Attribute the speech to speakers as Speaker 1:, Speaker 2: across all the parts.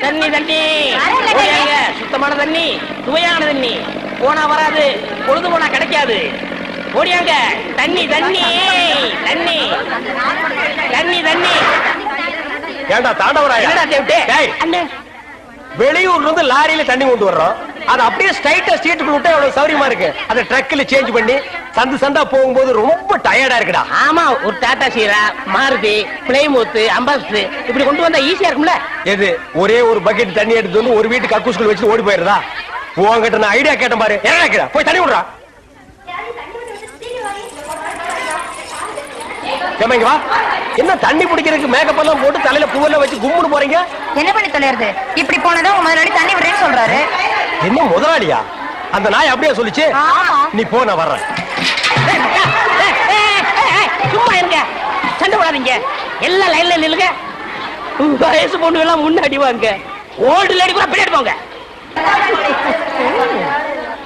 Speaker 1: தண்ணி தண்ணி. சுத்தமான தண்ணி சுவையான தண்ணி. போனா வராது பொழுது போனா கிடைக்காது. ஓடியாங்க. தண்ணி தண்ணி தண்ணி. தண்ணி தண்ணி.
Speaker 2: ஏண்டா தாண்டவராயா? வெளியூர்ல இருந்து லாரியில தண்ணி கொண்டு வர்றோம். அது அப்படியே ஸ்ட்ரைட்டா ஸ்ட்ரீட்டுக்குள்ள விட்டா எவ்வளவு சௌரியமா இருக்கு? அதை ட்ரக்ல சேஞ்ச் பண்ணி சந்து சந்தா போகும்போது ரொம்ப டயர்டா இருக்குடா.
Speaker 1: ஆமா ஒரு டாடா சீரா மாருதி பிளைமூத் அம்பாஸ்டர் இப்படி கொண்டு வந்தா ஈஸியா இருக்கும்ல?
Speaker 2: எது? ஒரே ஒரு பக்கெட் தண்ணி எடுத்து வந்து ஒரு வீட்டு கக்கூஸ்குள்ள வச்சு ஓடி போயிருதா உன்கிட்ட நான் ஐடியா கேட்டேன் பாரு. என்ன கேட்டா போய் தண்ணி விடுறா. ஏம்மா, இங்க வா. என்ன தண்ணி பிடிக்கிறதுக்கு மேக்கப் எல்லாம் போட்டு தலையில பூவெல்லாம் வச்சு கும்முன்னு போறீங்க?
Speaker 3: என்ன பண்ணி தொலைறது இப்படி போனதும் முதலாளி தண்ணி விடுறேன்னு சொல்றாரு.
Speaker 2: என்ன முதலாளியா? அந்த நாய் அப்படியே சொல்லுச்சு. நீ போ நான் வர்றேன்.
Speaker 1: சும்மா இருங்க. சண்டை போடாதீங்க. எல்லாம் லைன்ல நில்லுங்க. வயசு பொண்ணு எல்லாம் முன்னாடி வாங்க. ஓல்டு லேடி கூட பின்னாடி போங்க.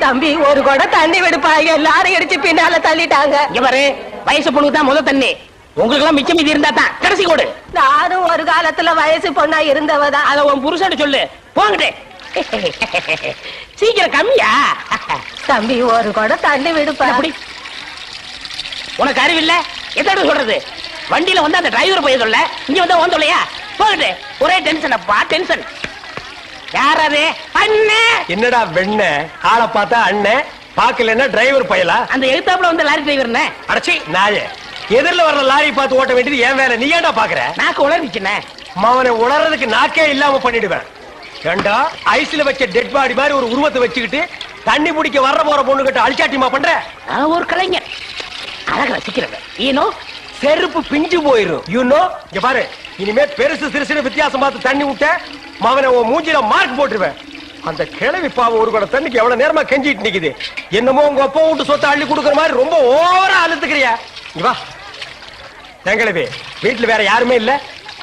Speaker 4: தம்பி ஒரு குடம் தண்ணி விடுப்பாங்க. எல்லாரும் அடிச்சு பின்னால தள்ளிட்டாங்க.
Speaker 1: இங்க பாரு வயசு பொண்ணுக்கு தான் முத தண்ணி. உங்களுக்கு எல்லாம் மிச்சம் மீதி இருந்தா தான். கடைசி கோடு.
Speaker 4: நானும் ஒரு காலத்துல வயசு பொண்ணா இருந்தவதான்.
Speaker 1: அத உன் புருஷன் சொல்லு. போங்கடே சீக்கிரம் கம்மியா?
Speaker 4: தம்பி ஒரு குடம் தண்ணி விடுப்பா.
Speaker 1: அப்படி உனக்கு அறிவில்ல? எத்தனை சொல்றது? வண்டியில வந்து அந்த டிரைவர் போய் சொல்ல. இங்க வந்து ஓன் சொல்லையா போகட்டு. ஒரே டென்ஷன் அப்பா டென்ஷன் யார் அது? அண்ணே!
Speaker 2: என்னடா வெண்ண? ஆளை பார்த்தா அண்ணன் பாக்கலன்னா டிரைவர் பயலா?
Speaker 1: அந்த எழுத்தாப்புல வந்து லாரி டிரைவர்னே
Speaker 2: அடச்சி நாயே. எதிரில வர்ற லாரி பார்த்து ஓட்ட வேண்டியது ஏன் வேலை. நீ ஏன்டா பாக்குற
Speaker 1: நாக்கு உளறிச்சுனே
Speaker 2: அவனை உணர்றதுக்கு நாக்கே இல்லாம பண்ணிடுவேன். ஏண்டா ஐஸ்ல வச்ச டெட் பாடி மாதிரி ஒரு உருவத்தை வச்சுக்கிட்டு தண்ணி பிடிக்க வர்ற போற பொண்ணு கிட்ட அழிச்சாட்டிமா பண்ற?
Speaker 1: நான் ஒரு கலைஞர் அழக ரசிக்கிறவன் ஈனோ
Speaker 2: செருப்பு பிஞ்சு போயிரும். யூ நோ இங்க பாரு இனிமே பெருசு சிறுசுன்னு வித்தியாசம் பார்த்து தண்ணி விட்ட மவனை உன் மூஞ்சில மார்க் போட்டுருவேன். அந்த கிழவி பாவம் ஒரு கூட தண்ணிக்கு எவ்வளவு நேரமா கெஞ்சிட்டு நிக்குது. என்னமோ உங்க அப்பா விட்டு சொத்தை அள்ளி கொடுக்குற மாதிரி ரொம்ப ஓவரா அழுத்துக்கிறியா? இங்க வா. எங்களவே வீட்டுல வேற யாருமே இல்ல.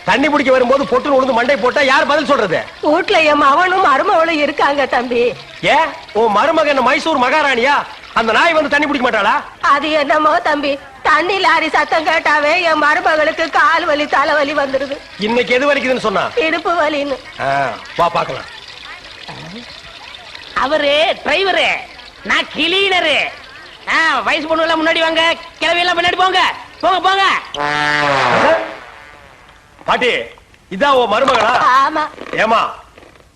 Speaker 2: தண்ணி பிடிக்க வரும்போது பொட்டுன்னு உழுந்து மண்டை போட்டா யார் பதில் சொல்றது?
Speaker 4: வீட்டுல என் மவனும் மருமவளும் இருக்காங்க தம்பி.
Speaker 2: ஏன் உன் மருமகன் என்ன மைசூர் மகாராணியா? அந்த நாய் வந்து தண்ணி பிடிக்க மாட்டாளா?
Speaker 4: அது என்னமோ தம்பி. தண்ணி லாரி சத்தம் கேட்டாவே என் மருமகளுக்கு கால் வலி தலைவலி வந்துருது.
Speaker 2: இன்னைக்கு எது வலிக்குதுன்னு சொன்னா?
Speaker 4: இடுப்பு வலின்னு.
Speaker 2: ஆ, வா பாக்கலாம்.
Speaker 1: அவரு டிரைவரு. நான் கிளீனரு. வயசு பொண்ணு எல்லாம் முன்னாடி வாங்க. கிளவி எல்லாம் பின்னாடி போங்க. போங்க போங்க.
Speaker 2: பாட்டி இதான் உன் மருமகளா?
Speaker 4: ஆமா.
Speaker 2: ஏமா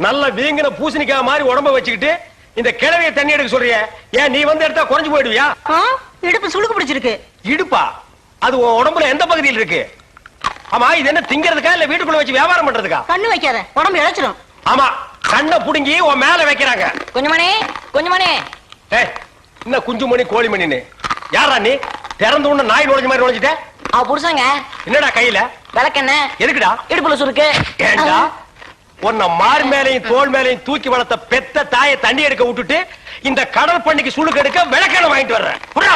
Speaker 2: நல்ல வீங்கின பூசணிக்காய் மாதிரி உடம்ப வச்சுக்கிட்டு இந்த கிழவிய தண்ணி எடுக்க சொல்றிய? ஏன் நீ வந்து எடுத்தா குறைஞ்சு போயிடுவியா?
Speaker 4: இடுப்பு சுளுக்கு பிடிச்சிருக்கு.
Speaker 2: இடுப்பா? அது உன் உடம்புல எந்த பகுதியில் இருக்கு? ஆமா இது என்ன திங்கிறதுக்கா இல்ல வீட்டுக்குள்ள வச்சு வியாபாரம் பண்றதுக்கா?
Speaker 4: கண்ணு வைக்காத உடம்பு இழைச்சிடும்
Speaker 2: ஆமா கண்ணை புடுங்கி உன் மேல வைக்கிறாங்க.
Speaker 3: குஞ்சுமணி குஞ்சுமணி
Speaker 2: ஏய் என்ன குஞ்சுமணி கோழிமணின்னு? யாரா நீ? திறந்து உடனே நாய் நுழைஞ்ச மாதிரி நுழைஞ்சிட்ட?
Speaker 3: அவ புருஷங்க.
Speaker 2: என்னடா கையில?
Speaker 3: விளக்கெண்ண
Speaker 2: எதுக்குடா?
Speaker 3: இடுப்புல சுருக்கு.
Speaker 2: ஏண்டா? உன்னை மார் மேலையும் தோல் மேலையும் தூக்கி வளர்த்த பெத்த தாயை தண்ணி எடுக்க விட்டுட்டு இந்த கடல் பண்ணிக்கு சுளுக்கு எடுக்க விளக்கெண்ண வாங்கிட்டு வர்றேன். புறா.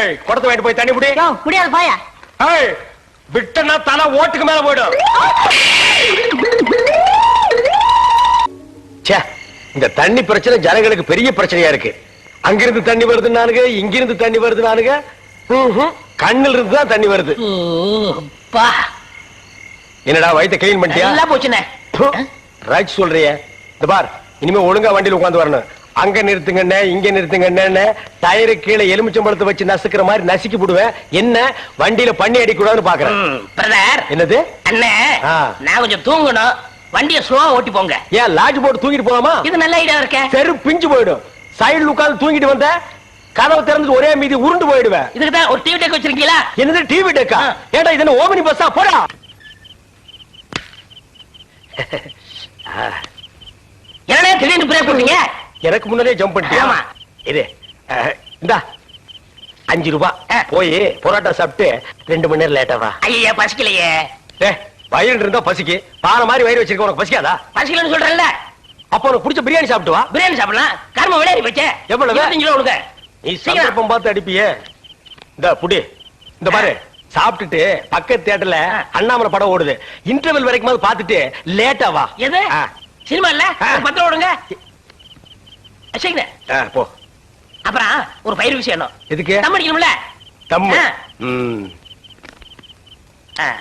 Speaker 2: ஏய் குடத்தை வாங்கிட்டு போய் தண்ணி பிடி
Speaker 4: யோ, முடியாது பாயா.
Speaker 2: ஏய் விட்டனா தலை ஓட்டுக்கு மேல போயிடும் இந்த தண்ணி பிரச்சனை ஜனங்களுக்கு பெரிய பிரச்சனையா இருக்கு. அங்கிருந்து தண்ணி வருது நானுங்க இங்கிருந்து தண்ணி வருது நானுங்க. கண்ணுல இருந்து தான் தண்ணி வருது. என்னடா வயித்தை கிளீன் பண்ணிட்டியா?
Speaker 1: நல்லா போச்சுண்ணே.
Speaker 2: ரைட் சொல்றியே இந்த பார் இனிமே ஒழுங்கா வண்டியில உட்கார்ந்து வரணும். அங்க நிறுத்துங்கண்ணே இங்க நிறுத்துங்கண்ணே டயரு கீழே எலுமிச்சம்பழத்தை வச்சு நசுக்கிற மாதிரி நசுக்கி போடுவேன். என்ன வண்டியில பண்ணி அடிக்கூடாதுன்னு பாக்குறேன்.
Speaker 1: பிரதர்
Speaker 2: என்னது?
Speaker 1: அண்ணே. நான் கொஞ்சம் தூங்கணும். வண்டியை ஸ்லோவா ஓட்டி போங்க.
Speaker 2: ஏன் லாட்ஜ் போட்டு தூங்கிட்டு போலாமா?
Speaker 1: இது நல்ல ஐடியா இருக்கே.
Speaker 2: தெரு பிஞ்சு போயிடும். சைடுல உட்கார்ந்து தூங்கிட்டு வந்த கதவை திறந்து ஒரே மீதி உருண்டு போயிடுவேன்.
Speaker 1: இதுக்கு தான் ஒரு டிவி டேக் வச்சிருக்கீங்களா?
Speaker 2: என்னது டிவி டெக்கா ஏடா இது என்ன ஓமனி பஸ்ஸா போடா.
Speaker 1: என்னடா திடீர்னு பிரேக் போட்டீங்க
Speaker 2: எனக்கு முன்னாடியே ஜம்ப் பண்ணிட்டியா?
Speaker 1: ஆமா.
Speaker 2: இது இந்தா. அஞ்சு ரூபாய். போய் பொரோட்டா சாப்பிட்டு ரெண்டு மணி நேரம் லேட்டா வா.
Speaker 1: ஐயா பசிக்கலையே.
Speaker 2: வயிறு இருந்தா பசிக்கு. பாறை மாதிரி வயிறு வச்சிருக்க உனக்கு பசிக்காதா?
Speaker 1: பசிக்கலன்னு சொல்றேன்ல.
Speaker 2: அப்ப உனக்கு பிடிச்ச பிரியாணி சாப்பிட்டு வா.
Speaker 1: பிரியாணி சாப்பிடலாம். கர்ம விளையாடி வச்சே
Speaker 2: எவ்வளவு? நீ. சந்தர்ப்பம் பார்த்து அடிப்பியே. இந்த புடி. இந்த பாரு. சாப்பிட்டுட்டு பக்கத்து தியேட்டர்ல அண்ணாமலை படம் ஓடுது. இன்டர்வல் வரைக்கும் பார்த்துட்டு லேட்டா வா.
Speaker 1: எது. சினிமா இல்ல?
Speaker 2: ஆ.
Speaker 1: ஒரு பத்து ரூபா கொடுங்க சீக்கிரம்
Speaker 2: ஆ, போ.
Speaker 1: அப்புறம் ஒரு பயிர் விஷயம்.
Speaker 2: எதுக்கு?
Speaker 1: தம் அடிக்கணும்ல?
Speaker 2: தம்மு.
Speaker 1: ஆ.
Speaker 2: ம்.
Speaker 1: ஆ.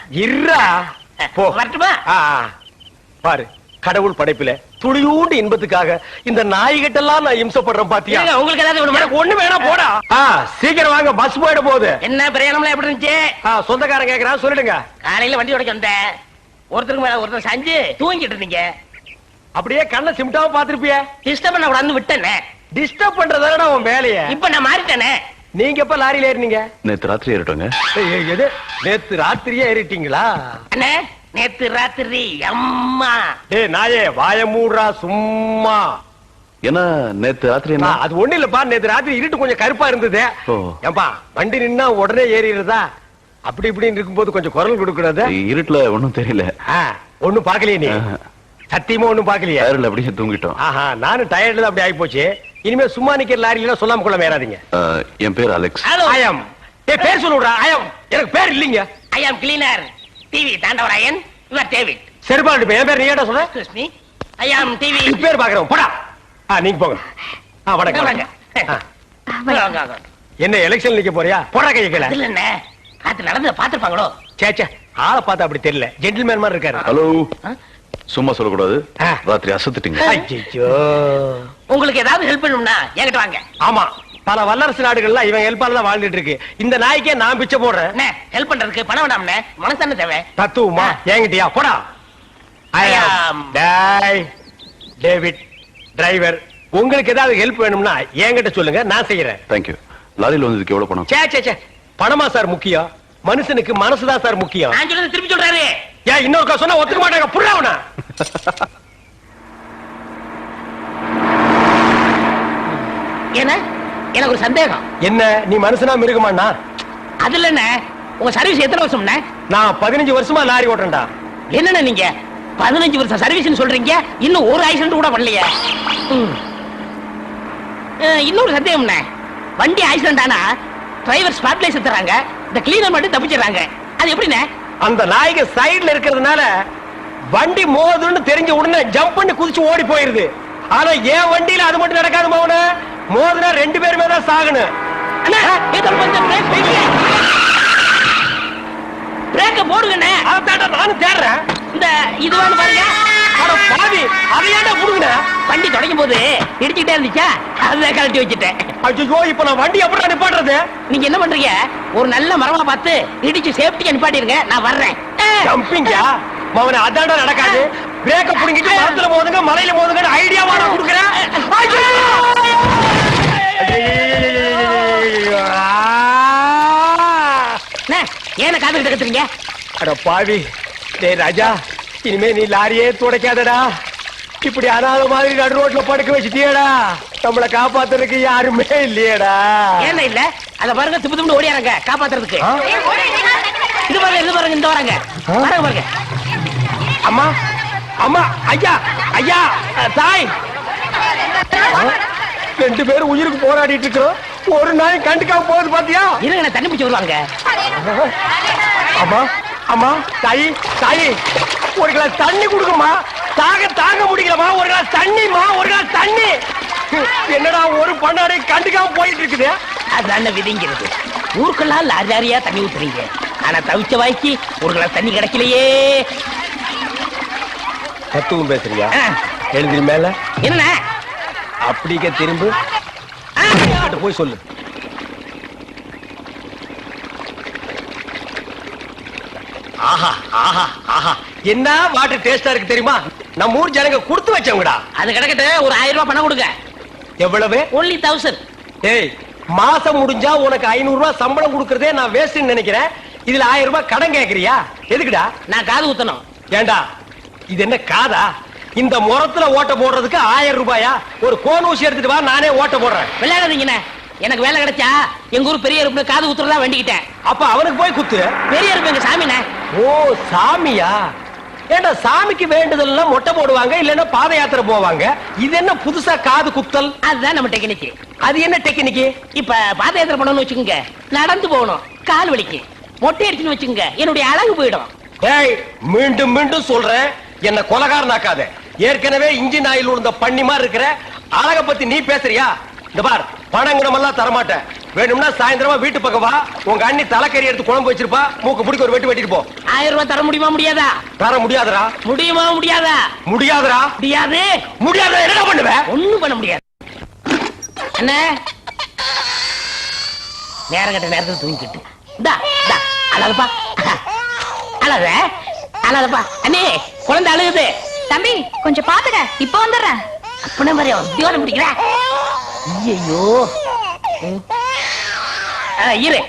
Speaker 2: கடவுள் படைப்பில துளியூண்டு இன்பத்துக்காக இந்த நாய்கிட்டெல்லாம் நான் இம்சப்படுறேன் பாத்தியா?
Speaker 1: உங்களுக்கு ஏதாவது
Speaker 2: ஒண்ணு வேணா போடா. சீக்கிரம் வாங்க பஸ் போயிட போகுது.
Speaker 1: என்ன பிரயாணம்லாம் எப்படி இருந்துச்சு?
Speaker 2: சொந்தக்காரன் கேக்குறான் சொல்லிடுங்க.
Speaker 1: காலையில வண்டி உடைக்க வந்தேன். ஒருத்தருக்கு மேல ஒருத்தர் சஞ்சு தூங்கிட்டு இருந்தீங்க.
Speaker 2: அப்படியே கண்ணை சிம்டாம பாத்துருப்பிய
Speaker 1: டிஸ்டர்ப் பண்ண கூடாது விட்டேனே.
Speaker 2: டிஸ்டர்ப் பண்றதால உன் வேலைய?
Speaker 1: இப்ப நான் மாறிட்டேனே.
Speaker 2: நீங்க எப்ப லாரியில ஏறினீங்க?
Speaker 5: நேத்து ராத்திரி ஏறிட்டோங்க.
Speaker 2: எது? நேத்து ராத்திரியே ஏறிட்டீங்களா?
Speaker 1: அண்ணே நேத்து ராத்திரி அம்மா.
Speaker 2: டே நாயே வாய மூடுறா சும்மா.
Speaker 5: என்ன நேத்து ராத்திரி
Speaker 2: அது ஒண்ணு இல்லப்பா நேத்து ராத்திரி இருட்டு கொஞ்சம் கருப்பா இருந்தது. ஏன்பா வண்டி நின்னா உடனே ஏறிடுதா அப்படி இப்படின்னு இருக்கும்போது கொஞ்சம் குரல் கொடுக்கூடாது
Speaker 5: இருட்டுல ஒண்ணும் தெரியல.
Speaker 2: ஒண்ணும் பாக்கலையே நீ. சத்தியமா ஒண்ணும் பாக்கலையே
Speaker 5: யாருல அப்படியே தூங்கிட்டோம்.
Speaker 2: ஆஹா நானும் டயர்ட்ல அப்படி ஆகி போச்சு இனிமே சும்மா நிக்கிற லாரியில சொல்லாம கொள்ள மேறாதீங்க
Speaker 5: என் பேர் அலெக்ஸ்.
Speaker 2: ஐயம் பேர் சொல்லுடா ஐயம் எனக்கு பேர் இல்லீங்க.
Speaker 1: I am cleaner. TV Thandavarayan you
Speaker 2: are David செருபாண்டு என் பேர் நீ ஏடா சொல்ற
Speaker 1: எக்ஸ்கியூஸ் மீ ஐ ஆம் டிவி
Speaker 2: பேர் பாக்குறோம் போடா. ஆ நீங்க போங்க. ஆ வணக்கம் வணக்கம். என்ன எலெக்ஷன் நிக்க போறியா? போடா கையை கேள
Speaker 1: இல்ல என்ன? ராத்திரி நடந்து
Speaker 2: பாத்துப்பாங்களோ சேச்சே ஆளை பார்த்தா அப்படி தெரியல. ஜென்டில்மேன் மாதிரி இருக்காரு.
Speaker 5: ஹலோ சும்மா சொல்லக்கூடாது. ராத்திரி அசத்துட்டீங்க.
Speaker 2: ஐயோ
Speaker 1: உங்களுக்கு ஏதாவது ஹெல்ப் பண்ணும்னா என்கிட்ட வாங்க.
Speaker 2: ஆமா. பல வல்லரசு நாடுகள்லாம் இவன் ஹெல்ப்பால தான் வாழ்ந்துட்டு இருக்கு. இந்த நாய்க்கே நான் பிச்சை போடுறேன்.
Speaker 1: ஹெல்ப் பண்றதுக்கு பணம் வேணாம்னே மனசான தேவை?
Speaker 2: தத்துவமா? ஏங்கிட்டியா போடா. David driver. உங்களுக்கு ஏதாவது ஹெல்ப் வேணும்னா என்கிட்ட சொல்லுங்க நான் செய்யறேன்.
Speaker 5: தேங்க்யூ லாரியில் வந்ததுக்கு எவ்வளவு பணம்?
Speaker 2: சே சே சே. பணமா சார் முக்கியம்? மனுஷனுக்கு மனசுதான் சார் முக்கியம்.
Speaker 1: நான் சொல்றது திருப்பி சொல்றாரு.
Speaker 2: ஏன் இன்னொரு சொன்னா ஒத்துக்க மாட்டாங்க. புரியவனா
Speaker 1: என்ன? எனக்கு ஒரு சந்தேகம்.
Speaker 2: என்ன நீ மனுஷனா மிருகமாண்ணா?
Speaker 1: அதுல என்ன உங்க சர்வீஸ் எத்தனை வருஷம்ண்ணே?
Speaker 2: நான் பதினஞ்சு வருஷமா லாரி ஓட்டுறேன்டா.
Speaker 1: என்னண்ணே நீங்க? பதினஞ்சு வருஷம் சர்வீஸ்னு சொல்றீங்க இன்னும் ஒரு ஆக்சிடென்ட் கூட பண்ணலையே. இன்னொரு சந்தேகம்ண்ணே. வண்டி ஆக்சிடென்ட் ஆனா டிரைவர் ஸ்பாட்ல எடுத்துறாங்க இந்த கிளீனர் மட்டும் தப்பிச்சிடறாங்க. அது எப்படிண்ணே?
Speaker 2: அந்த நாய்க்கு சைடுல இருக்கிறதுனால வண்டி மோதுன்னு தெரிஞ்ச உடனே ஜம்ப் பண்ணி குதிச்சு ஓடி போயிருது. ஆனா என் வண்டியில அது மட்டும் நடக்காது மௌன மோதினா ரெண்டு பேருமே தான் சாகணும்.
Speaker 1: பிரேக்க போடுங்கண்ணே
Speaker 2: அதான் நானும் தேடுறேன்.
Speaker 1: இந்த இது வேணும் பாருங்க
Speaker 2: பாவி அதையாண்டா புடுங்கண்ணே
Speaker 1: வண்டி தொடங்கும் போது இடிச்சுக்கிட்டே இருந்துச்சா? அதை கழட்டி வச்சுட்டேன்.
Speaker 2: ஐயோ இப்ப நான் வண்டி எப்படி நிப்பாடுறது
Speaker 1: நீங்க என்ன பண்றீங்க? ஒரு நல்ல மரமா பார்த்து இடிச்சு சேஃப்டியா நிப்பாட்டிருங்க நான் வர்றேன்.
Speaker 2: ஜம்பிங்கா மவன அதாண்டா நடக்காது. பிரேக்க புடுங்கிட்டு மரத்துல போதுங்க மலையில போதுங்க ஐடியா நான் கொடுக்குறேன். ஏன காது கிட்ட கத்துறீங்க? அட பாவி. டேய் ராஜா இனிமே நீ லாரியே துடைக்காதடா. இப்படி அனாத மாதிரி நடு ரோட்ல படுக்க வச்சுட்டியடா. நம்மள காப்பாத்துறதுக்கு யாருமே இல்லையடா.
Speaker 1: ஏன் இல்ல? அத பாருங்க திப்பு திப்பு ஓடியாரங்க காப்பாத்துறதுக்கு. இது பாருங்க இது பாருங்க இந்த வராங்க. பாருங்க பாருங்க.
Speaker 2: அம்மா அம்மா ஐயா ஐயா தாய். ரெண்டு பேரும் உயிருக்கு போராடிட்டு இருக்கோம் ஒரு நாய் கண்டுக்காம போகுது பாத்தியா?
Speaker 1: இருங்க தண்ணி பிடிச்சி வருவாங்க
Speaker 2: அம்மா அம்மா தாயி தாயி ஒரு கிளாஸ் தண்ணி கொடுக்குமா தாக தாங்க முடியலமா ஒரு கிளாஸ் தண்ணிமா ஒரு கிளாஸ் தண்ணி. என்னடா ஒரு பண்ணாடை கண்டுக்காம போயிட்டு இருக்குது?
Speaker 1: அதான விதிங்கிறது. ஊருக்கெல்லாம் லாரி லாரியா தண்ணி ஊத்துறீங்க. ஆனா தவிச்ச வாய்க்கு ஒரு கிளாஸ் தண்ணி கிடைக்கலையே.
Speaker 2: தத்துவம் பேசுறியா? எழுதி மேல.
Speaker 1: என்ன
Speaker 2: அப்படிக்க திரும்ப.
Speaker 1: ஆ,
Speaker 2: போய் சொல்லு. ஆஹா ஆஹா ஆஹா. என்ன வாட்டர் டேஸ்டா இருக்கு தெரியுமா? நம்ம ஊர் ஜனங்க கொடுத்து வச்சவங்கடா.
Speaker 1: அது கிடக்கட்டு ஒரு ஆயிரம் ரூபாய் பணம் கொடுங்க.
Speaker 2: எவ்வளவு?
Speaker 1: ஒன்லி தௌசண்ட்
Speaker 2: ஏய் மாசம் முடிஞ்சா உனக்கு ஐநூறு ரூபாய் சம்பளம் கொடுக்கறதே நான் வேஸ்ட்னு நினைக்கிறேன். இதுல ஆயிரம் ரூபாய் கடன் கேக்குறியா? எதுக்குடா?
Speaker 1: நான் காது ஊத்தணும்
Speaker 2: ஏண்டா? இது என்ன காதா? இந்த முறத்துல ஓட்ட போடுறதுக்கு ஆயிரம் ரூபாயா? ஒரு கோன் ஊசி எடுத்துட்டு வா நானே ஓட்ட போடுறேன்.
Speaker 1: விளையாடாதீங்கண்ணே. எனக்கு வேலை கிடைச்சா எங்க ஊர் பெரிய இருப்பு காது ஊத்துறதா வேண்டிக்கிட்டேன்.
Speaker 2: அப்ப அவனுக்கு போய் குத்து.
Speaker 1: பெரிய இருப்பு எங்க சாமிண்ணே?
Speaker 2: ஓ சாமியா? ஏண்டா சாமிக்கு வேண்டுதல்லாம் மொட்டை போடுவாங்க இல்லன்னா பாத யாத்திரை போவாங்க? இது என்ன புதுசா காது குத்தல்?
Speaker 1: அதுதான் நம்ம டெக்னிக்
Speaker 2: அது என்ன டெக்னிக்கு
Speaker 1: இப்ப பாத யாத்திரை பண்ணணும்னு வச்சுக்கோங்க. நடந்து போகணும் கால் வலிக்கு. மொட்டை அடிச்சுன்னு வச்சுக்கோங்க. என்னுடைய அழகு போயிடும்.
Speaker 2: ஏய் மீண்டும் மீண்டும் சொல்றேன். என்ன கொலகாரனாக்காத. ஏற்கனவே இன்ஜின் ஆயில் உழுந்த பண்ணி மாதிரி இருக்கிற அழக பத்தி நீ பேசுறியா? இந்த பார் பணம் எல்லாம் தரமாட்டேன். வேணும்னா சாயந்தரமா வீட்டு பக்கம் வா. உங்க அண்ணி தலைக்கறி எடுத்து குழம்பு வச்சிருப்பா. மூக்கு பிடிக்க ஒரு வெட்டு வெட்டிட்டு போ.
Speaker 1: ஆயிரம் ரூபாய் தர முடியுமா முடியாதா?
Speaker 2: தர முடியாதுடா.
Speaker 1: முடியுமா முடியாதா?
Speaker 2: முடியாதுடா.
Speaker 1: முடியாது.
Speaker 2: முடியாத என்ன பண்ணுவ?
Speaker 1: ஒண்ணும் பண்ண முடியாது. என்ன நேரம் கட்ட நேரத்துல தூங்கிக்கிட்டு இந்தா இந்தா அழகப்பா அழக அழகப்பா அண்ணே குழந்தை அழுகுது.
Speaker 3: தம்பி கொஞ்சம் பாத்துக்க. இப்ப வந்துடுறேன்.
Speaker 1: அப்படி மாதிரி உத்தியோகம் பிடிக்கிற. ஐயோ இரு.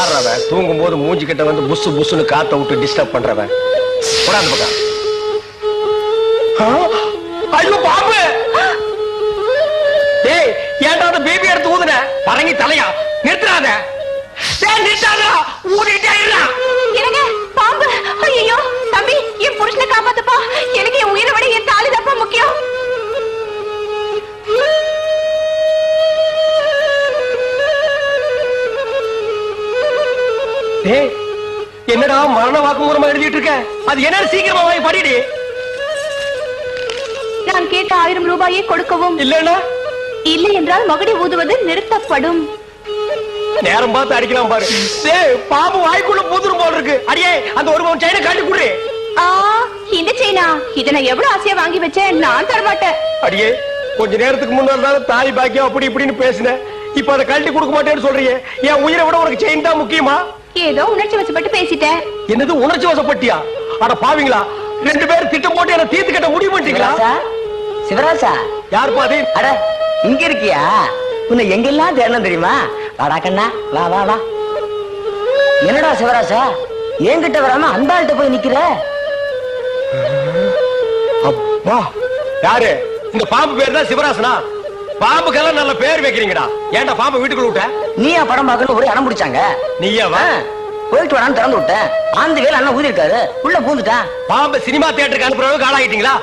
Speaker 2: யார் அவன் தூங்கும் போது மூஞ்சி கிட்ட வந்து புசு புசுன்னு காத்த விட்டு டிஸ்டர்ப் பண்றவன் போடாது பக்கம் ஐயோ பாப்பு ஏய் ஏன்டா அந்த பேபி எடுத்து ஊதுன? பரங்கி தலையா? நிறுத்துறாத. டேய் நிறுத்தாத. ஊதிட்டே இருடா.
Speaker 3: எனக்கு பாம்பு? ஐயோ தம்பி என் புருஷனை காப்பாத்துப்பா. எனக்கு என் உயிரை விட என் தாலி தப்பா முக்கியம்.
Speaker 2: என்னடா மரண வாக்குமூலமா எழுதிட்டு இருக்க? அது என்ன சீக்கிரமா வாங்கி படிடி.
Speaker 3: நான் கேட்ட ஆயிரம் ரூபாயை கொடுக்கவும்
Speaker 2: இல்லன்னா?
Speaker 3: இல்லை என்றால் மகுடி ஊதுவது நிறுத்தப்படும்.
Speaker 2: நேரம் பார்த்து அடிக்கலாம் பாரு. டேய் பாம்பு வாய்க்குள்ள பூத்துரும் போல இருக்கு. அடியே அந்த ஒரு பவுன் செயினை காட்டி குடு.
Speaker 3: ஆ இந்த செயினா இதை நான் எவ்வளவு ஆசையா வாங்கி வச்சேன்? நான் தரமாட்டேன்.
Speaker 2: அடியே கொஞ்ச நேரத்துக்கு முன்னாடி தாய் பாக்கியம் அப்படி இப்படின்னு பேசினேன். இப்ப அதை கழட்டி கொடுக்க மாட்டேன்னு சொல்றியே என் உயிரை விட உனக்கு செயின் தான் முக்கியமா?
Speaker 3: ஏதோ உணர்ச்சி வசப்பட்டு பேசிட்டேன்
Speaker 2: என்னது உணர்ச்சி வசப்பட்டியா? அட பாவீங்களா? ரெண்டு பேரும் திட்டம் போட்டு என்ன தீர்த்து கட்ட முடிவு பண்ணிட்டீங்களா?
Speaker 6: சிவராசா?
Speaker 2: யார் பாதி?
Speaker 6: அட இங்க இருக்கியா? உன்னை எங்கெல்லாம் தேடணும் தெரியுமா? வாடா கண்ணா வா வா வா. என்னடா சிவராசா? என்கிட்ட வராம அந்த ஆள்கிட்ட போய் நிக்கிற?
Speaker 2: அப்பா யாரு? இந்த பாம்பு பேர் தான் சிவராசனா? பாம்புக்கெல்லாம் நல்ல பேர் வைக்கிறீங்கடா. ஏன்டா பாம்பு வீட்டுக்குள்ள விட்ட?
Speaker 6: நீயா படம் பார்க்கணும் ஒரே அடம் பிடிச்சாங்க.
Speaker 2: நீயாவா?
Speaker 6: ஆ, போயிட்டு வரான்னு திறந்து விட்டேன். ஆந்த வேலை அண்ணன் ஊதி இருக்காரு உள்ள பூந்துட்டான்
Speaker 2: பாம்பு சினிமா தியேட்டருக்கு அனுப்புற அளவுக்கு ஆளாயிட்டீங்களா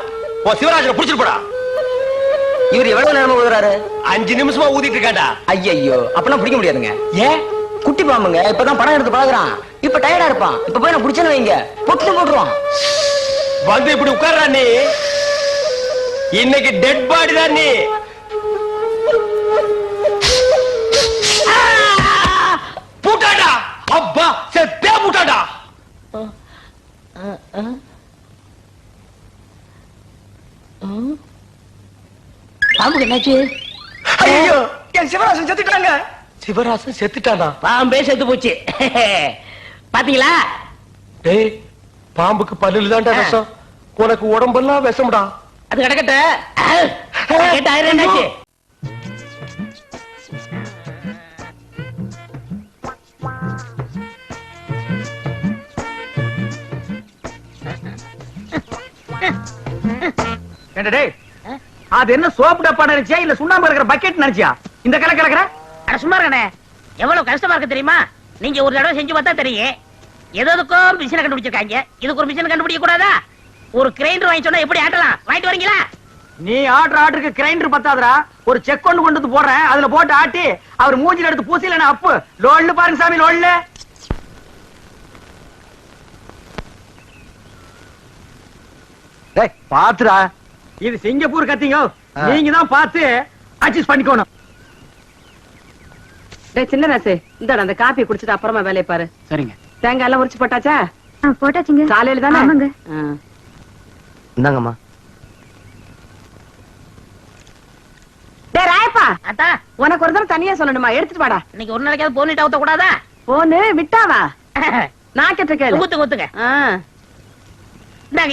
Speaker 2: உன் சிவராஜனை புடிச்சிட்டு போடா.
Speaker 6: இவர் எவ்வளவு நேரமா ஊதுறாரு?
Speaker 2: அஞ்சு நிமிஷமா ஊதிட்டு இருக்காண்டா
Speaker 6: ஐயோ அப்பெல்லாம் பிடிக்க முடியாதுங்க.
Speaker 2: ஏன்?
Speaker 6: குட்டி பாம்புங்க இப்பதான் படம் எடுத்து பழகுறான். இப்ப டயர்டா இருப்பான். இப்ப போய் நான் பிடிச்சேன்னு வைங்க. பொட்டு போட்டுருவான்.
Speaker 2: வந்து இப்படி உட்கார்றா நீ. இன்னைக்கு டெட் பாடி தான் நீ.
Speaker 1: பாம்புக்கு என்னாச்சு
Speaker 2: ஐயோ என் சிவராசன் செத்துட்டாங்க. சிவராசன் செத்துட்டானா?
Speaker 1: பாம்பே செத்து போச்சு. பாத்தீங்களா?
Speaker 2: டேய் பாம்புக்கு பல்லுல தான்டா விஷம். உனக்கு உடம்பெல்லாம் விஷம்டா.
Speaker 1: அது கிடக்கட்ட? கேட்டாயிரம் என்னாச்சு?
Speaker 7: ஏண்டா டேய் அது என்ன சோப்பு டப்பா நினைச்சியா? இல்ல சுண்ணாம்பு இருக்கிற பக்கெட் நினைச்சியா? இந்த கலை கலக்கிற?
Speaker 1: அட சும்மா இருக்கனே எவ்வளவு கஷ்டமா இருக்கு தெரியுமா? நீங்க ஒரு தடவை செஞ்சு பார்த்தா தெரியும். எதுக்கும் மிஷினை கண்டுபிடிச்சிருக்காங்க. இதுக்கு ஒரு மிஷின் கண்டுபிடிக்க கூடாதா ஒரு கிரைண்டர் வாங்கி சொன்னா எப்படி ஆட்டலாம்? வாங்கிட்டு வரீங்களா?
Speaker 7: நீ ஆடுற ஆட்டுக்கு கிரைண்டர் பத்தாதடா. ஒரு செக் கொண்டு கொண்டு வந்து போடுறேன். அதுல போட்டு ஆட்டி அவர் மூஞ்சில எடுத்து பூசில அப்பு. லோல்லு பாருங்க சாமி லோல்லு டேய் பாத்துடா. இது சிங்கப்பூர் கத்திங்க. நீங்க தான் பார்த்து அட்ஜஸ்ட் பண்ணிக்கணும்.
Speaker 8: சின்ன ராசு இந்தாடா அந்த காப்பி குடிச்சிட்டு அப்புறமா வேலையை பாரு.
Speaker 7: சரிங்க.
Speaker 8: தேங்காய் எல்லாம் உரிச்சு போட்டாச்சா?
Speaker 3: போட்டாச்சுங்க.
Speaker 8: காலையில தானே?
Speaker 3: ஆமாங்க.
Speaker 6: இந்தாங்கம்மா.
Speaker 8: உனக்கு ஒரு தடவை தனியா சொல்லணுமா? எடுத்துட்டு வாடா.
Speaker 1: இன்னைக்கு ஒரு நாளைக்காவது போனிட்டு ஊத்த கூடாதா?
Speaker 8: போனு விட்டாவா? நான் கேட்ட கேளு
Speaker 1: ஊத்துங்க ஊத்துங்க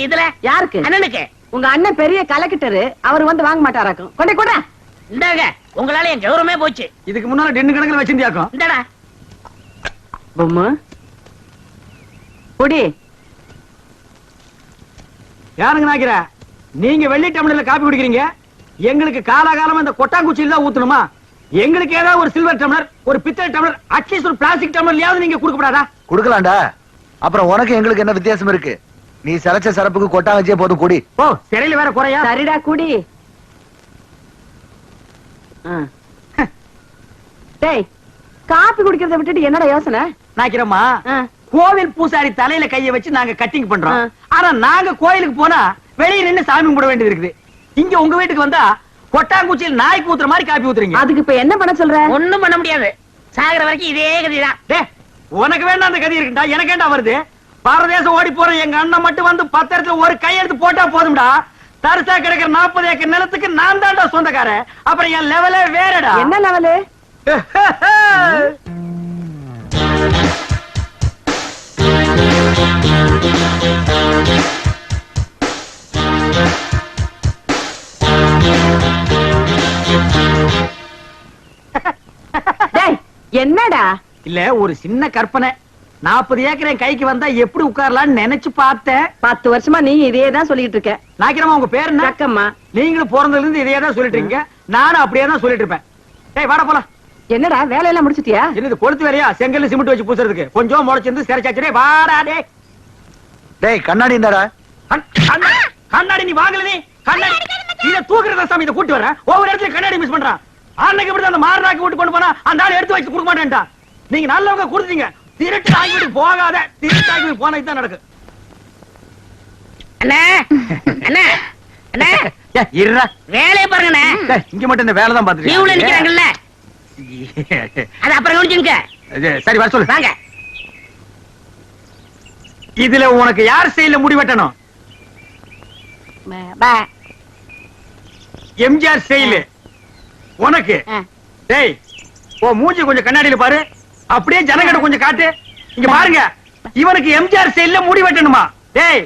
Speaker 1: இதுல.
Speaker 8: யாருக்கு?
Speaker 1: அண்ணனுக்கு.
Speaker 8: உங்க அண்ணன் பெரிய கலெக்டரு அவர் வந்து வாங்க மாட்டாராக்கும். கொண்டே கூட
Speaker 1: இந்தாங்க உங்களால என் கௌரவமே போச்சு.
Speaker 7: இதுக்கு முன்னால டென்னு கணக்குல வச்சிருந்தியாக்கும்
Speaker 1: இந்தாடா.
Speaker 8: பொம்மு. குடி
Speaker 7: யாருங்க நாக்கிற நீங்க வெள்ளி டம்ளர்ல காப்பி குடிக்கிறீங்க? எங்களுக்கு காலாகாலமா இந்த கொட்டாங்குச்சியில தான் ஊத்தணுமா? எங்களுக்கு ஏதாவது ஒரு சில்வர் டம்ளர் ஒரு பித்தளை டம்ளர் அட்லீஸ்ட் ஒரு பிளாஸ்டிக் டம்ளர்லயாவது நீங்க கொடுக்கப்படாதா?
Speaker 9: குடுக்கலாம்டா. அப்புறம் உனக்கு எங்களுக்கு என்ன வித்தியாசம் இருக்கு? நீ சரைச்ச சரப்புக்கு கொட்டா வச்சே போதும் குடி.
Speaker 7: ஓ சிறையில வேற குறையா?
Speaker 8: சரிடா குடி. டேய் காப்பி குடிக்கிறத விட்டுட்டு என்னடா யோசனை?
Speaker 7: நாக்கிறோமா. கோவில் பூசாரி தலையில கைய வச்சு நாங்க கட்டிங் பண்றோம். ஆனா நாங்க கோயிலுக்கு போனா வெளிய நின்னு சாமி கும்பிட வேண்டியது இருக்குது. இங்க உங்க வீட்டுக்கு வந்தா கொட்டாங்குச்சியில் நாய்க்கு ஊத்துற மாதிரி காப்பி ஊத்துறீங்க.
Speaker 8: அதுக்கு இப்ப என்ன பண்ண சொல்ற?
Speaker 1: ஒண்ணும் பண்ண முடியாது. சாகுற வரைக்கும் இதே கதிதான்.
Speaker 7: டே உனக்கு வேண்டாம் அந்த கதி இருக்குடா எனக்கு ஏண்டா வருது. பாரதேசம் ஓடி போற எங்க அண்ணன் மட்டும் வந்து பத்திரத்துல ஒரு கையெழுத்து போட்டா போதும்டா. தரிசா கிடக்கிற நாற்பது ஏக்கர் நிலத்துக்கு நான் தான்டா சொந்தக்காரன். அப்புறம் என் லெவலே வேறடா.
Speaker 8: என்ன லெவலு என்னடா?
Speaker 7: இல்ல ஒரு சின்ன கற்பனை. நாற்பது ஏக்கர் என் கைக்கு வந்தா எப்படி உட்காரலாம்னு நினைச்சு பார்த்தேன்.
Speaker 8: பத்து வருஷமா நீ இதே தான் சொல்லிட்டு இருக்க.
Speaker 7: நாக்கிரமா உங்க பேர் என்ன?
Speaker 8: ரக்கம்மா
Speaker 7: நீங்களும் பிறந்ததுல இருந்து இதையே தான் சொல்லிட்டு இருக்கீங்க நானும் அப்படியே தான் சொல்லிட்டு இருப்பேன் டேய் வாடா போலாம்.
Speaker 8: என்னடா வேலையெல்லாம் முடிச்சிட்டியா?
Speaker 7: என்னது கொளுத்து வேலையா? செங்கல்ல சிமெண்ட் வச்சு பூசுறதுக்கு. கொஞ்சம் முளைச்சிருந்து சிறைச்சாச்சு டேய் வாடா டேய்.
Speaker 9: டேய் கண்ணாடி
Speaker 7: கண்ணா- கண்ணாடி நீ வாங்கல நீ. கண்ணாடி இத தூக்குறதா சாமி இத கூட்டி வரேன் ஒவ்வொரு இடத்துல கண்ணாடி மிஸ் பண்றான். அன்னைக்கு இப்படி அந்த மாரனாக்கு விட்டு கொண்டு போனா அந்த ஆள் எடுத்து வச்சு கொடுக்க மாட்டேன்டா நீங்க நல்லவங்க கொடுத்தீங்க திருட்டு ஆகிவிட்டு போகாத திருட்டு ஆகிவிட்டு போனா இதுதான் நடக்கும்
Speaker 1: அண்ணே அண்ணே அண்ணே.
Speaker 7: ஏய், இருடா.
Speaker 1: வேலையை பாருங்கண்ணே
Speaker 7: இங்க மட்டும் இந்த வேலை தான்
Speaker 1: கியூல நிக்கிறாங்கல்ல. அது அப்புறம் கவனிச்சுங்க
Speaker 7: சரி வர சொல்லு.
Speaker 1: வாங்க.
Speaker 7: இதுல உனக்கு யார் செயல முடி வெட்டணும்? எம்ஜிஆர் செயலு. உனக்கு. டேய் ஓ மூஞ்சி கொஞ்சம் கண்ணாடியில பாரு. அப்படியே ஜனங்கட கொஞ்சம் காட்டு. இங்க பாருங்க. இவனுக்கு எம்ஜிஆர் ஸ்டைல்ல முடி வெட்டணுமா? டேய்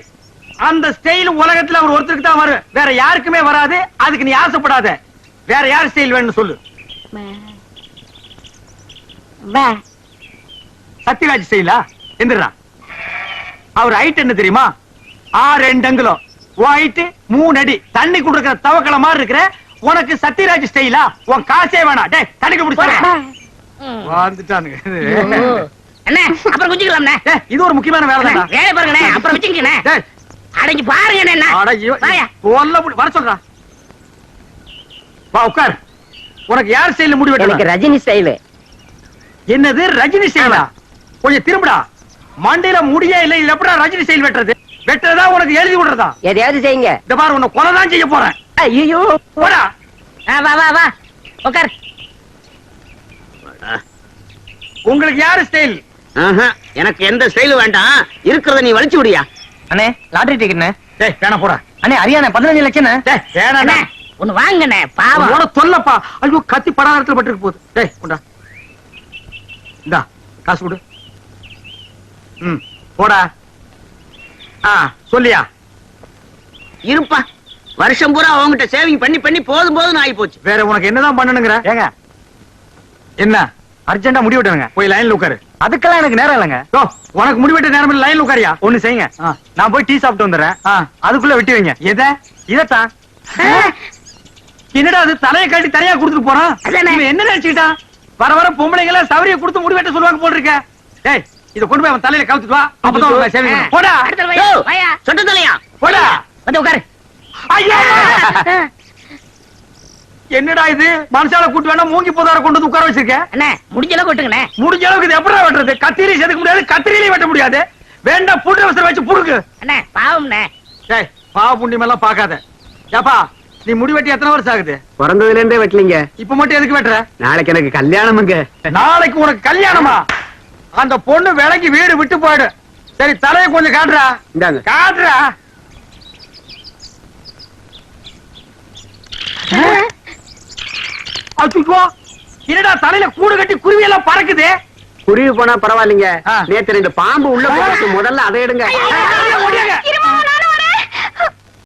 Speaker 7: அந்த ஸ்டைல் உலகத்துல அவர் ஒருத்தருக்கு தான் வரும். வேற யாருக்குமே வராது. அதுக்கு நீ ஆசைப்படாத. வேற யார் ஸ்டைல் வேணும்னு சொல்லு. சத்யராஜ் ஸ்டைலா எந்திரா. அவர் ஹைட் என்ன தெரியுமா? ஆறு ரெண்டு அங்குலம் ஹைட் மூணு அடி. தண்ணி கொடுக்கிற தவக்கல மாதிரி இருக்கிற உனக்கு சத்யராஜ் ஸ்டைலா உன் காசே வேணாம். டேய் தண்ணிக்கு பிடிச்சா
Speaker 1: அண்ணே அப்புறம் குஞ்சுக்கலாம்ண்ணே
Speaker 7: இது ஒரு முக்கியமான வேலை
Speaker 1: பாருங்கண்ணே அப்புறம் வச்சுக்கண்ணே அடைஞ்சு பாருங்க
Speaker 7: வர சொல்றா. வா உட்கார். உனக்கு யார் ஸ்டைல முடி வெட்டணும்
Speaker 6: ரஜினி ஸ்டைலு
Speaker 7: என்னது ரஜினி ஸ்டைலா கொஞ்சம் திரும்புடா. மண்டையில முடியே இல்ல எப்படா ரஜினி ஸ்டைல் வெட்டுறது? வெட்டுறதா உனக்கு எழுதி விடுறதா?
Speaker 6: எதையாவது செய்யுங்க.
Speaker 7: இந்த பாரு உன்னை கொலை தான் செய்ய போறேன்.
Speaker 6: ஐயோ
Speaker 7: போடா.
Speaker 1: வா வா வா. உட்கார்.
Speaker 7: உங்களுக்கு யாரு ஸ்டைல்
Speaker 6: எனக்கு எந்த ஸ்டைல் வேண்டாம். இருக்கிறத நீ வலிச்சு விடியா.
Speaker 9: அண்ணே லாட்டரி டிக்கெட்ண்ணே
Speaker 7: டேய் வேணா போடா.
Speaker 9: அண்ணே அரியாண்ணே பதினஞ்சு லட்சம்
Speaker 1: ஒண்ணு வாங்கண்ணே பாவம்.
Speaker 7: உன தொல்லப்பா. ஐயோ கத்தி படாரத்துல பட்டிருக்கு போகுது. டேய் கொண்டா. இந்தா காசு கொடு. ம் போடா. ஆ சொல்லியா?
Speaker 6: இருப்பா. வருஷம் பூரா அவங்ககிட்ட சேவிங் பண்ணி பண்ணி போதும் போதும் ஆகி போச்சு
Speaker 7: வேற உனக்கு என்னதான் பண்ணணுங்கிற?
Speaker 9: ஏங்க.
Speaker 7: என்ன?
Speaker 9: அர்ஜென்டா முடி வெட்டணுங்க.
Speaker 7: போய் லைன்ல உட்காரு.
Speaker 9: அதுக்கெல்லாம் எனக்கு நேரம் இல்லைங்க.
Speaker 7: யோ, உனக்கு முடிவெட்ட நேரம் இல்ல லைன்ல உட்காரியா?
Speaker 9: ஒண்ணு செய்யுங்க. நான் போய் டீ சாப்பிட்டு வந்துடுறேன். அதுக்குள்ள வெட்டி வைங்க.
Speaker 7: எதை?
Speaker 9: இதத்தான்.
Speaker 7: என்னடா அது தலையை கட்டி தனியா கொடுத்துட்டு போறான் என்ன நினைச்சுக்கிட்டான் வர வர பொம்பளைங்கள சவரிய கொடுத்து முடிவெட்ட சொல்லுவாங்க போல் இருக்க டேய் இத கொண்டு போய் அவன் தலையில கவுத்துட்டு வா. அப்பதான் பண்ணும். போடா.
Speaker 6: சொட்ட தலையா
Speaker 7: போடா.
Speaker 1: வந்து உட்காரு.
Speaker 7: ஐயா. என்னடா இது? மனுஷால கூட்டு வேணா மூங்கி போதார கொண்டு வந்து உட்கார வச்சிருக்க
Speaker 1: அண்ணே முடிஞ்ச அளவுக்கு விட்டுங்கண்ணே.
Speaker 7: முடிஞ்ச அளவுக்கு இது எப்படா வெட்டுறது? கத்திரிலையும் செதுக்க முடியாது கத்திரிலையும் வெட்ட முடியாது. வேண்டாம் புண்ணு அவசரம் வச்சு புடுக்கு
Speaker 1: அண்ணே பாவம்ண்ணே.
Speaker 7: டேய் பாவ புண்ணியம் எல்லாம் பாக்காத ஏப்பா நீ முடி வெட்டி எத்தனை வருஷம் ஆகுது?
Speaker 9: பிறந்ததுல இருந்தே வெட்டலீங்க.
Speaker 7: இப்ப மட்டும் எதுக்கு வெட்டுற?
Speaker 9: நாளைக்கு எனக்கு கல்யாணமுங்க
Speaker 7: நாளைக்கு உனக்கு கல்யாணமா? அந்த பொண்ணு விலைக்கு வீடு விட்டு போயிடு. சரி தலையை கொஞ்சம் காட்டுறா.
Speaker 9: இந்தாங்க.
Speaker 7: காட்டுறா. அச்சுக்கோ என்னடா தலையில கூடு கட்டி குருவி எல்லாம் பறக்குது?
Speaker 9: குருவி போனா பரவாயில்லைங்க. நேத்து ரெண்டு பாம்பு உள்ள போட்டு முதல்ல அதை எடுங்க.